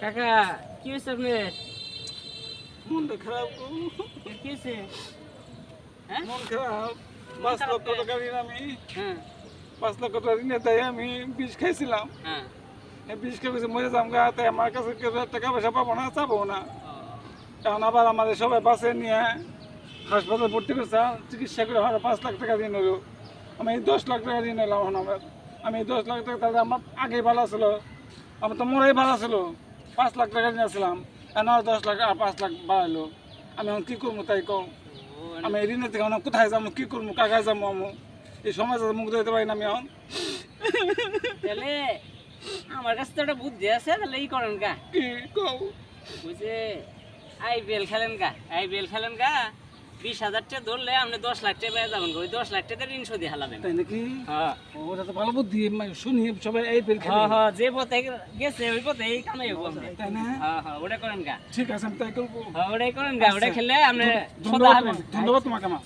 কাকা কি হয়েছে আপনার? মনটা খারাপ। কি হয়েছে? হ্যাঁ? মন খারাপ। পাঁচ লক্ষ টাকা ঋণ আমি। হ্যাঁ। পাঁচ লক্ষ টাকা ঋণে তাই আমি বিষ খাইছিলাম। হ্যাঁ। বিষ খেয়ে মরে যাম গা তাই আমার কাছে টাকা পয়সা পাবো না চাবো না। এখন আবার আমাদের সবাই বাসে নিয়ে হাসপাতালে ভর্তি করছে চিকিৎসা করে আমার পাঁচ লাখ টাকা ঋণ হলো আমি দশ লাখ টাকা ঋণ এলাম এখন আমার আমি দশ লাখ টাকা তাহলে আমার আগেই ভালো ছিল। আমার তো মরাই ভালো ছিল। পাঁচ লাখ টাকা নিয়েছিলাম এনার এখন আর দশ লাখ আর পাঁচ লাখ বাড়াইলো। আমি এখন কী করব তাই কম আমি ঋণের থেকে এখন কোথায় যাব কী করব কাকায় যাব আমি? এই সমাজে মুখ দিতে পারি না আমি এখন। তাহলে আমার কাছে তো একটা বুদ্ধি আছে তাহলে ই করেন গা। কি কও? বুঝে আইপিএল খেলেন গা আইপিএল খেলেন গা বিশ হাজার টাকা ধরলে আপনি দশ লাখ টাকা পেয়ে যাবেন ওই দশ লাখ টাকা ঋণ শোধে হালাবেন। তাই নাকি? হ্যাঁ। ওটা তো ভালো বুদ্ধি শুনি সবাই এই পেল হ্যাঁ হ্যাঁ যে পথে গেছে ওই পথে এই কামাই হব তাই না? হ্যাঁ হ্যাঁ ওটা করেন গা। ঠিক আছে আমি তাই করব। হ্যাঁ ওটাই করেন গা ওটা খেলে আপনি ধন্যবাদ তোমাকে- মা।